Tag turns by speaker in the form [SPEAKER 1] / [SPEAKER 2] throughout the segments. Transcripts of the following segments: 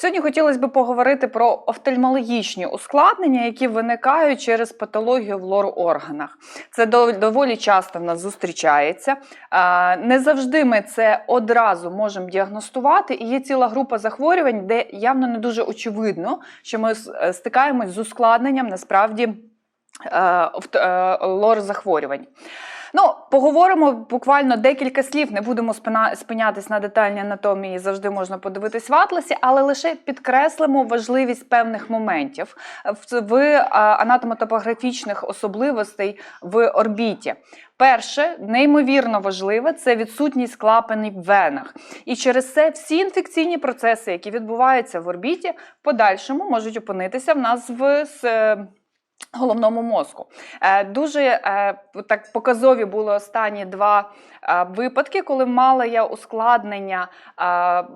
[SPEAKER 1] Сьогодні хотілося б поговорити про офтальмологічні ускладнення, які виникають через патологію в лор-органах. Це доволі часто в нас зустрічається. Не завжди ми це одразу можемо діагностувати, і є ціла група захворювань, де явно не дуже очевидно, що ми е, стикаємось з ускладненням насправді е, е, лор-захворювань. Ну, поговоримо буквально декілька слів. Не будемо спинятись на детальній анатомії, завжди можна подивитись в атласі, але лише підкреслимо важливість певних моментів в, в е, анатомотопографічних особливостей в орбіті. Перше, неймовірно важливе, це відсутність клапанів в венах. І через це всі інфекційні процеси, які відбуваються в орбіті, в подальшому можуть опинитися в нас в головному мозку. Е, Дуже е, так показові були останні два е, випадки, коли мала я ускладнення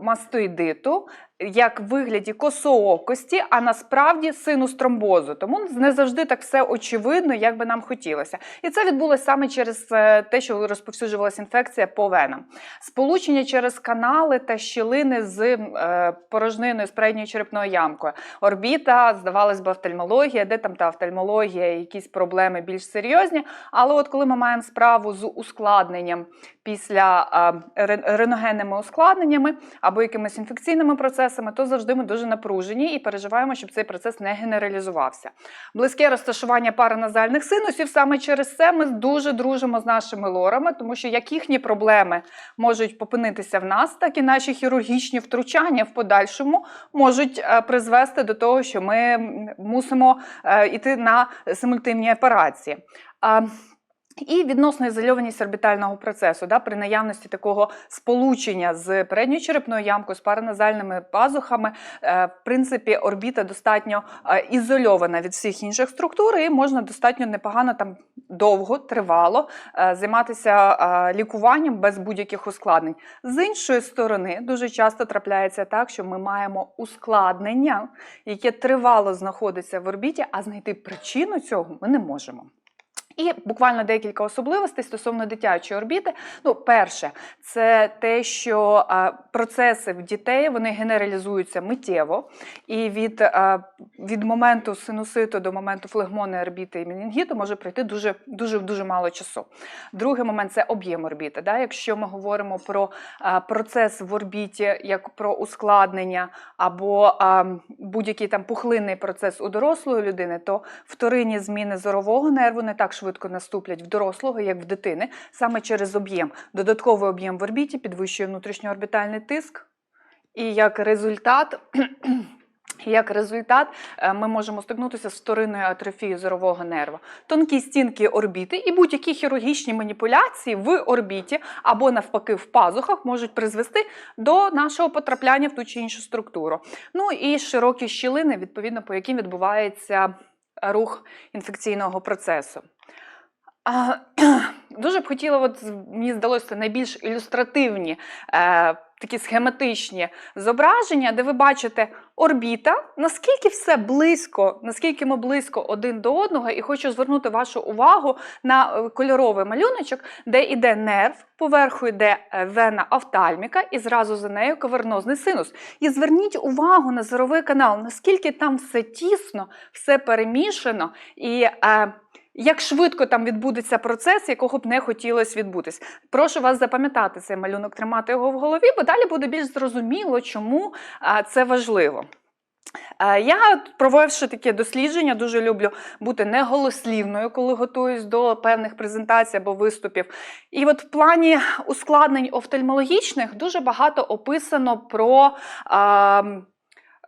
[SPEAKER 1] мастоїдиту. Як вигляді косоокості, а насправді синус тромбозу. Тому не завжди так все очевидно, як би нам хотілося. І це відбулося саме через е, те, що розповсюджувалася інфекція по венам. Сполучення через канали та щілини з е, порожниною з передньою черепною ямкою. Орбіта, здавалось би, офтальмологія, де там та офтальмологія, якісь проблеми більш серйозні. Але от коли ми маємо справу з ускладненням після е, ре- рентгенними ускладненнями або якимись інфекційними процесами, то завжди ми дуже напружені і переживаємо, щоб цей процес не генералізувався. Близьке розташування параназальних синусів саме через це ми дуже дружимо з нашими лорами, тому що як їхні проблеми можуть опинитися в нас, так і наші хірургічні втручання в подальшому можуть е, призвести до того, що ми мусимо е, йти на симультивні операції. І відносно ізольованість орбітального процесу, да, при наявності такого сполучення з передньою черепною ямкою, з параназальними пазухами, е, в принципі, орбіта достатньо е, ізольована від всіх інших структур, і можна достатньо непогано там довго, тривало е, займатися лікуванням без будь-яких ускладнень. З іншої сторони, дуже часто трапляється так, що ми маємо ускладнення, яке тривало знаходиться в орбіті, а знайти причину цього ми не можемо. І буквально декілька особливостей стосовно дитячої орбіти. Ну, перше, це те, що е, процеси в дітей вони генералізуються миттєво, і від, е, від моменту синуситу до моменту флегмонної орбіти і менінгіту може пройти дуже дуже дуже мало часу. Другий момент це об'єм орбіти. Да? Якщо ми говоримо про е, процес в орбіті, як про ускладнення або будь-який там пухлинний процес у дорослої людини, то вторинні зміни зорового нерву не так швидко наступлять в дорослого, як в дитини, саме через об'єм. Додатковий об'єм в орбіті підвищує внутрішньоорбітальний тиск, і як результат. Як результат, е, ми можемо стикнутися з вторинною атрофією зорового нерва. Тонкі стінки орбіти і будь-які хірургічні маніпуляції в орбіті або навпаки в пазухах можуть призвести до нашого потрапляння в ту чи іншу структуру. Ну і широкі щілини, відповідно, по яким відбувається рух інфекційного процесу. Дуже б хотіла, от мені здалося, найбільш ілюстративні, е, такі схематичні зображення, де ви бачите орбіта, наскільки все близько, наскільки ми близько один до одного, і хочу звернути вашу увагу на е, кольоровий малюночок, де йде нерв, поверху йде е, вена офтальміка, і зразу за нею кавернозний синус. І зверніть увагу на зоровий канал, наскільки там все тісно, все перемішано. і... Е, як швидко там відбудеться процес, якого б не хотілося відбутись. Прошу вас запам'ятати цей малюнок, тримати його в голові, бо далі буде більш зрозуміло, чому це важливо. Я, провівши таке дослідження, дуже люблю бути неголослівною, коли готуюсь до певних презентацій або виступів. І от в плані ускладнень офтальмологічних дуже багато описано про а,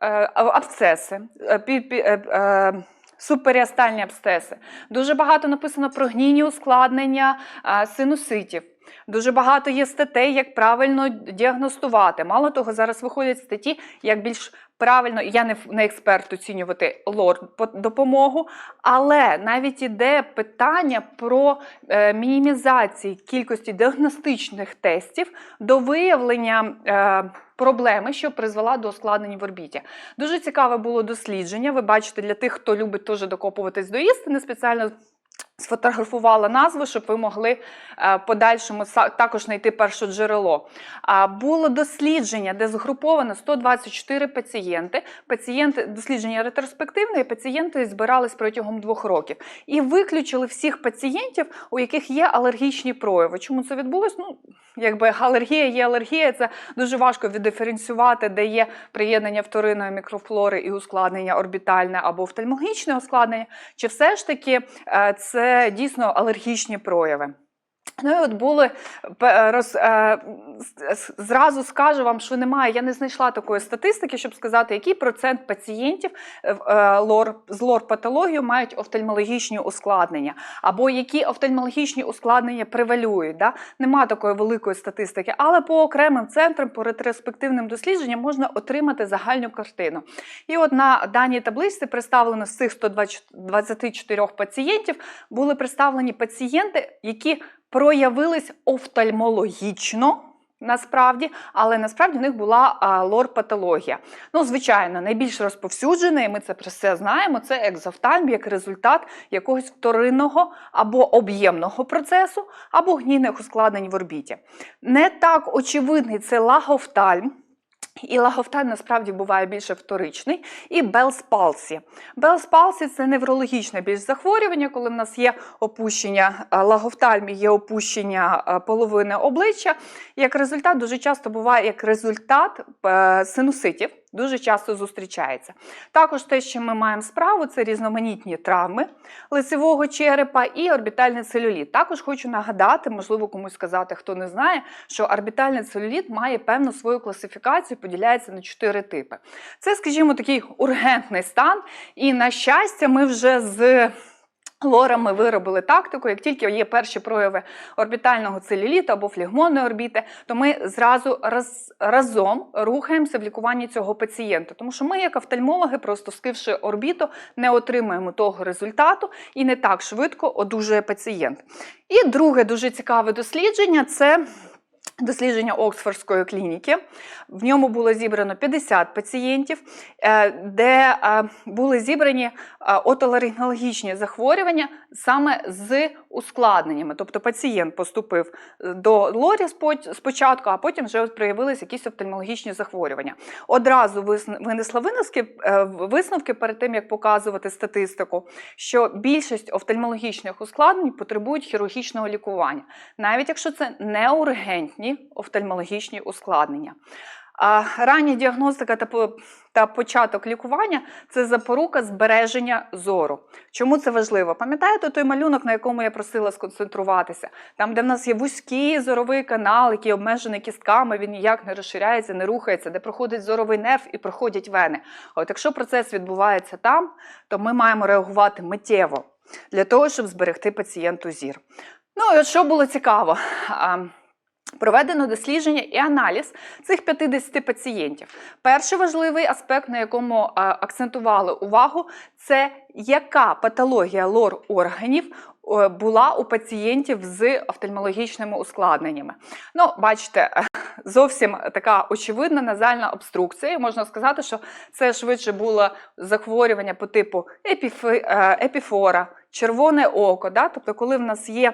[SPEAKER 1] е, абсцеси. е, пі- пі- е, е, Суперіастальні абсцеси. Дуже багато написано про гнійні ускладнення а, синуситів. Дуже багато є статей, як правильно діагностувати. Мало того, зараз виходять статті, як більш правильно, я не, експерт оцінювати лор по- допомогу, але навіть іде питання про е, мінімізацію кількості діагностичних тестів до виявлення е, проблеми, що призвела до ускладнень в орбіті. Дуже цікаве було дослідження. Ви бачите, для тих, хто любить теж докопуватись до істини, спеціально Сфотографувала назву, щоб ви могли е, подальшому також знайти перше джерело. Було дослідження, де згруповано 124 пацієнти. Пацієнти дослідження ретроспективне, і пацієнти збирались протягом двох років. І виключили всіх пацієнтів, у яких є алергічні прояви. Чому це відбулось? Ну, якби алергія є алергія, це дуже важко віддиференціювати, де є приєднання вторинної мікрофлори і ускладнення орбітальне або офтальмологічне ускладнення, чи все ж таки е, дійсно алергічні прояви. Ну і от були пе- роз, е, зразу скажу вам, що немає. Я не знайшла такої статистики, щоб сказати, який процент пацієнтів е, е, лор з лор-патологією мають офтальмологічні ускладнення, або які офтальмологічні ускладнення превалюють. Да? Нема такої великої статистики, але по окремим центрам, по ретроспективним дослідженням можна отримати загальну картину. І от на даній табличці представлено з цих 124 пацієнтів були представлені пацієнти, які проявились офтальмологічно. Насправді, але насправді в них була лор-патологія. Ну, звичайно, найбільш розповсюджена, і ми це про все знаємо. Це екзофтальм як результат якогось вторинного або об'ємного процесу, або гнійних ускладнень в орбіті. Не так очевидний це лагофтальм. І лагофтальм насправді буває більше вторичний, і белспалсі. Белспалсі Белс палсі це неврологічне більш захворювання, коли в нас є опущення е, лагофтальмі, є опущення е, половини обличчя. Як результат, дуже часто буває як результат е, синуситів, дуже часто зустрічається. Також те, що ми маємо справу, це різноманітні травми лицевого черепа і орбітальний целюліт. Також хочу нагадати, можливо, комусь сказати, хто не знає, що орбітальний целюліт має певну свою класифікацію, поділяється на чотири типи. Це, скажімо, такий ургентний стан, і на щастя, ми вже з. Лорами виробили тактику, як тільки є перші прояви орбітального целюліту або флегмонної орбіти, то ми зразу раз, разом рухаємося в лікуванні цього пацієнта. Тому що ми, як офтальмологи, просто скивши орбіту, не отримуємо того результату і не так швидко одужує пацієнт. І друге дуже цікаве дослідження це. Дослідження Оксфордської клініки. В ньому було зібрано 50 пацієнтів, е, де е, були зібрані е, отоларингологічні захворювання саме з ускладненнями. Тобто пацієнт поступив до лорі спочатку, а потім вже проявилися якісь офтальмологічні захворювання. Одразу винесла висновки перед тим, як показувати статистику, що більшість офтальмологічних ускладнень потребують хірургічного лікування, навіть якщо це не ургентні офтальмологічні ускладнення. А рання діагностика та початок лікування це запорука збереження зору. Чому це важливо? Пам'ятаєте той малюнок, на якому я просила сконцентруватися? Там, де в нас є вузький зоровий канал, який обмежений кістками, він ніяк не розширяється, не рухається, де проходить зоровий нерв і проходять вени. От якщо процес відбувається там, то ми маємо реагувати миттєво для того, щоб зберегти пацієнту зір. Ну і от що було цікаво. Проведено дослідження і аналіз цих 50 пацієнтів. Перший важливий аспект, на якому акцентували увагу, це яка патологія лор органів е, була у пацієнтів з офтальмологічними ускладненнями. Ну, бачите, е, зовсім така очевидна назальна обструкція. Можна сказати, що це швидше було захворювання по типу е, епіфора, червоне око. Да? Тобто, коли в нас є.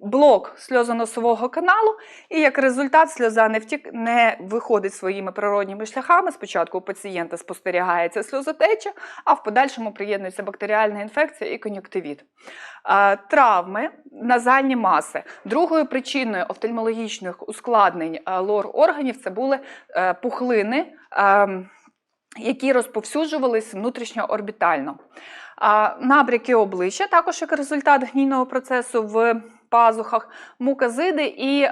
[SPEAKER 1] Блок сльозоносового каналу, і як результат сльоза не втік, не виходить своїми природніми шляхами. Спочатку у пацієнта спостерігається сльозотеча, а в подальшому приєднується бактеріальна інфекція і кон'юктивіт. Травми, назальні маси. Другою причиною офтальмологічних ускладнень лор органів це були е, пухлини. які розповсюджувались внутрішньоорбітально. Набряки обличчя, також як результат гнійного процесу в пазухах, муказиди і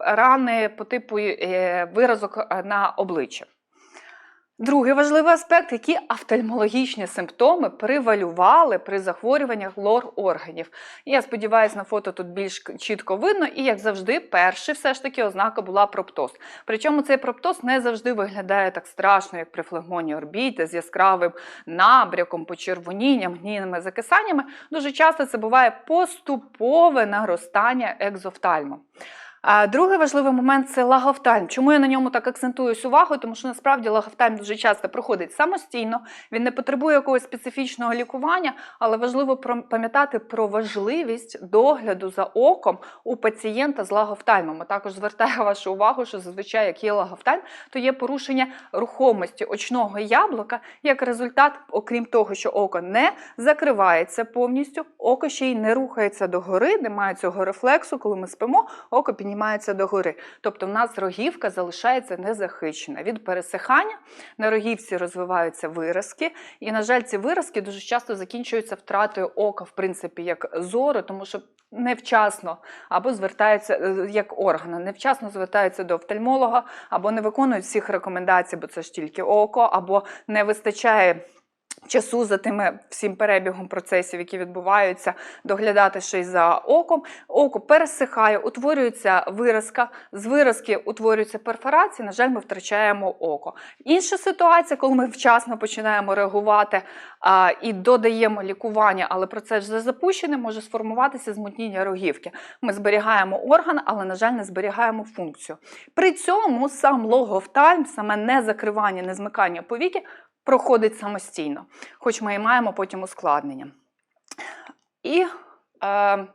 [SPEAKER 1] рани по типу е, виразок е, на обличчі. Другий важливий аспект, які офтальмологічні симптоми привалювали при захворюваннях лор органів. Я сподіваюся, на фото тут більш чітко видно, і як завжди, перший все ж таки ознака була проптоз. Причому цей проптоз не завжди виглядає так страшно, як при флегмоні орбіти з яскравим набряком, почервонінням, гнійними закисаннями. Дуже часто це буває поступове наростання екзофтальму. Другий важливий момент це лагофтальм. Чому я на ньому так акцентуюсь увагу? Тому що насправді лагофтальм дуже часто проходить самостійно, він не потребує якогось специфічного лікування, але важливо пам'ятати про важливість догляду за оком у пацієнта з лагофтальмом. Також звертаю вашу увагу, що зазвичай, як є лагофтальм, то є порушення рухомості очного яблука. Як результат, окрім того, що око не закривається повністю, око ще й не рухається догори, немає цього рефлексу, коли ми спимо, око піднімається догори. Тобто в нас рогівка залишається незахищена. Від пересихання на рогівці розвиваються виразки, і, на жаль, ці виразки дуже часто закінчуються втратою ока, в принципі, як зору, тому що невчасно або звертаються е, як органи, невчасно звертаються до офтальмолога, або не виконують всіх рекомендацій, бо це ж тільки око, або не вистачає. Часу за тими всім перебігом процесів, які відбуваються, доглядати й за оком. Око пересихає, утворюється виразка, з виразки утворюються перфорації. На жаль, ми втрачаємо око. Інша ситуація, коли ми вчасно починаємо реагувати а, і додаємо лікування, але процес вже запущений, може сформуватися змутніння рогівки. Ми зберігаємо орган, але, на жаль, не зберігаємо функцію. При цьому сам логофтальм, саме незакривання, незмикання повіки проходить самостійно, хоч ми і маємо потім ускладнення. І е,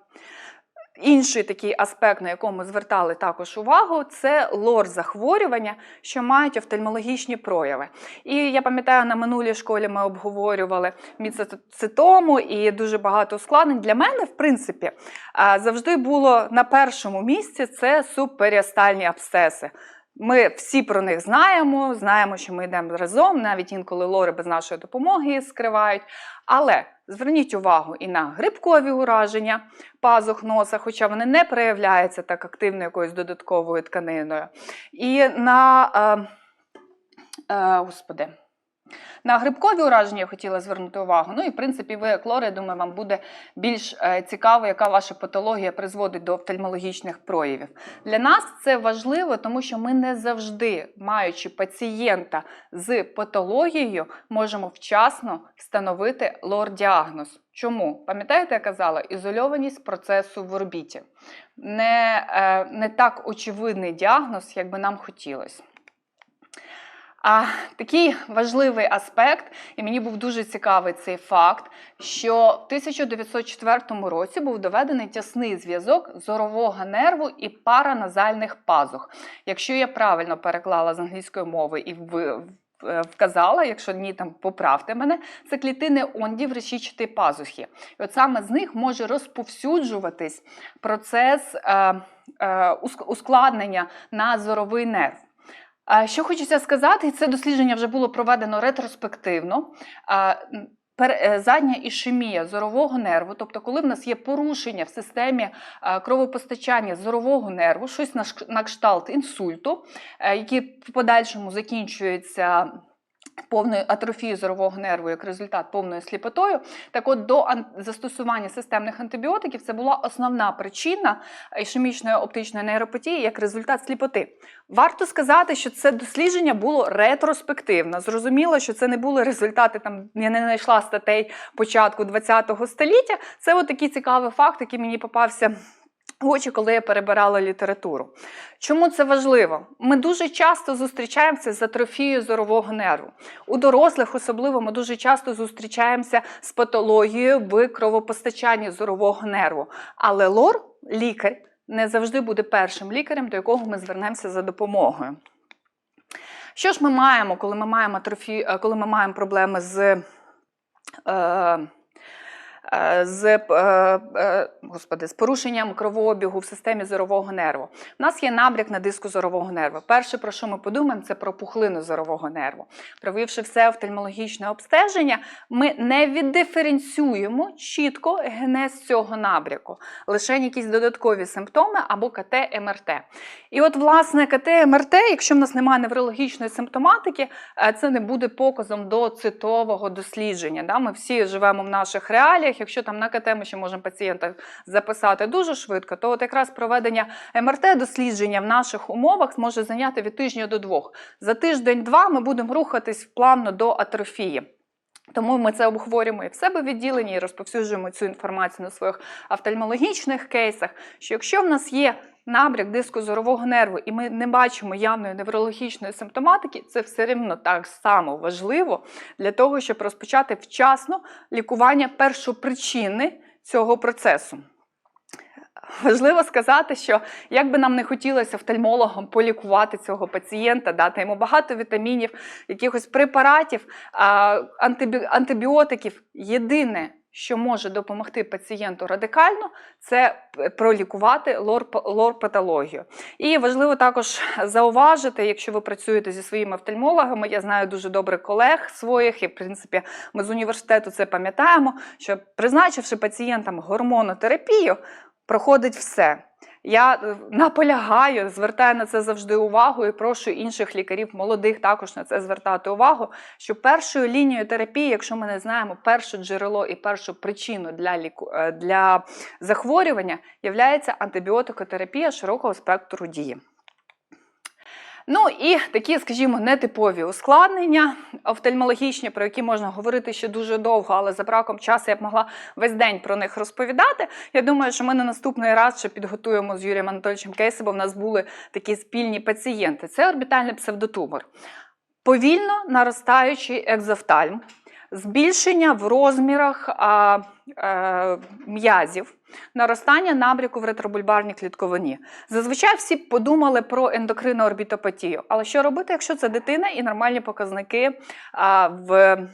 [SPEAKER 1] інший такий аспект, на якому звертали також увагу, це лор захворювання, що мають офтальмологічні прояви. І я пам'ятаю, на минулій школі ми обговорювали міцитому і дуже багато ускладнень. Для мене, в принципі, е, завжди було на першому місці це субперіастальні абсцеси. Ми всі про них знаємо, знаємо, що ми йдемо разом, навіть інколи лори без нашої допомоги скривають. Але зверніть увагу і на грибкові ураження пазух носа, хоча вони не проявляються так активно якоюсь додатковою тканиною. І на е, е, господи. На грибкові ураження я хотіла звернути увагу. Ну і в принципі, ви, як лори, я думаю, вам буде більш е, цікаво, яка ваша патологія призводить до офтальмологічних проявів. Для нас це важливо, тому що ми не завжди, маючи пацієнта з патологією, можемо вчасно встановити лор-діагноз. Чому? Пам'ятаєте, я казала, ізольованість процесу в орбіті. Не, е, не так очевидний діагноз, як би нам хотілося. А такий важливий аспект, і мені був дуже цікавий цей факт, що в 1904 році був доведений тісний зв'язок зорового нерву і параназальних пазух. Якщо я правильно переклала з англійської мови і в- в- вказала, якщо ні, там поправте мене, це клітини ондів решічатої пазухи. І от саме з них може розповсюджуватись процес е, е, ускладнення на зоровий нерв. Що хочеться сказати, це дослідження вже було проведено ретроспективно. Е, Задня ішемія зорового нерву, тобто, коли в нас є порушення в системі кровопостачання зорового нерву, щось на кшталт інсульту, е, який в подальшому закінчується повною атрофією зорового нерву як результат повною сліпотою. Так от до ан- застосування системних антибіотиків це була основна причина ішемічної оптичної нейропатії як результат сліпоти. Варто сказати, що це дослідження було ретроспективно. Зрозуміло, що це не були результати там. Я не знайшла статей початку ХХ століття. Це от такий цікавий факт, який мені попався. Очі, коли я перебирала літературу. Чому це важливо? Ми дуже часто зустрічаємося з атрофією зорового нерву. У дорослих, особливо, ми дуже часто зустрічаємося з патологією в кровопостачанні зорового нерву. Але лор, лікар, не завжди буде першим лікарем, до якого ми звернемося за допомогою. Що ж ми маємо, коли ми маємо атрофі... коли ми маємо проблеми з. Е... е, З, е, е, господи, з порушенням кровообігу в системі зорового нерву. У нас є набряк на диску зорового нерву. Перше, про що ми подумаємо, це про пухлину зорового нерву. Провівши все офтальмологічне обстеження, ми не віддиференціюємо чітко генез цього набряку, лише якісь додаткові симптоми або КТ МРТ. І от, власне, КТ МРТ, якщо в нас немає неврологічної симптоматики, це не буде показом до цитового дослідження. Ми всі живемо в наших реаліях. Якщо там на КТ ми ще можемо пацієнта записати дуже швидко, то от якраз проведення МРТ-дослідження в наших умовах зможе зайняти від тижня до двох. За тиждень-два ми будемо рухатись плавно до атрофії. Тому ми це обговорюємо і в себе відділенні, і розповсюджуємо цю інформацію на своїх офтальмологічних кейсах. Що якщо в нас є набряк диску зорового нерву, і ми не бачимо явної неврологічної симптоматики, це все рівно так само важливо для того, щоб розпочати вчасно лікування першопричини цього процесу. Важливо сказати, що як би нам не хотілося офтальмологам полікувати цього пацієнта, дати йому багато вітамінів, якихось препаратів, антибіотиків. Єдине, що може допомогти пацієнту радикально, це пролікувати лор- лор-патологію. І важливо також зауважити, якщо ви працюєте зі своїми офтальмологами, я знаю дуже добре колег своїх, і в принципі ми з університету це пам'ятаємо, що призначивши пацієнтам гормонотерапію, проходить все. Я е, наполягаю, звертаю на це завжди увагу і прошу інших лікарів, молодих також на це звертати увагу. Що першою лінією терапії, якщо ми не знаємо перше джерело і першу причину для ліку е, для захворювання, є антибіотикотерапія широкого спектру дії. Ну і такі, скажімо, нетипові ускладнення офтальмологічні, про які можна говорити ще дуже довго, але за браком часу я б могла весь день про них розповідати. Я думаю, що ми на наступний раз ще підготуємо з Юрієм Анатольовичем кейси, бо в нас були такі спільні пацієнти. Це орбітальний псевдотумор. Повільно наростаючий екзофтальм, збільшення в розмірах а, а, м'язів, наростання набряку в ретробульбарній клітковині. Зазвичай всі подумали про ендокринну орбітопатію. Але що робити, якщо це дитина і нормальні показники а, в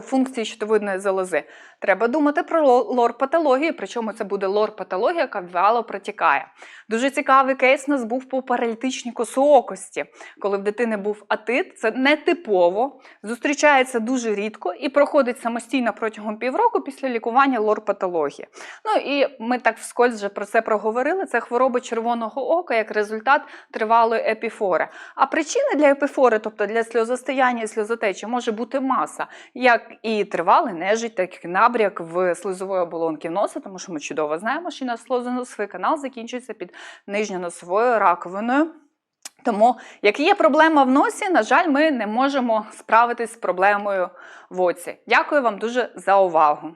[SPEAKER 1] функції щитовидної залози? Треба думати про ло- лор-патологію, причому це буде лор-патологія, яка вяло протікає. Дуже цікавий кейс у нас був по паралітичній косоокості, коли в дитини був атит. Це нетипово, зустрічається дуже рідко і проходить самостійно протягом півроку після лікування лор-патології. Ну і ми так вскользь вже про це проговорили. Це хвороба червоного ока як результат тривалої епіфори. А причини для епіфори, тобто для сльозостояння і сльозотечі, може бути маса, як і тривалий нежить, так і набряк в слизової оболонки носа, тому що ми чудово знаємо, що наш слозоносовий канал закінчується під нижньоносовою раковиною. Тому, як є проблема в носі, на жаль, ми не можемо справитись з проблемою в оці. Дякую вам дуже за увагу.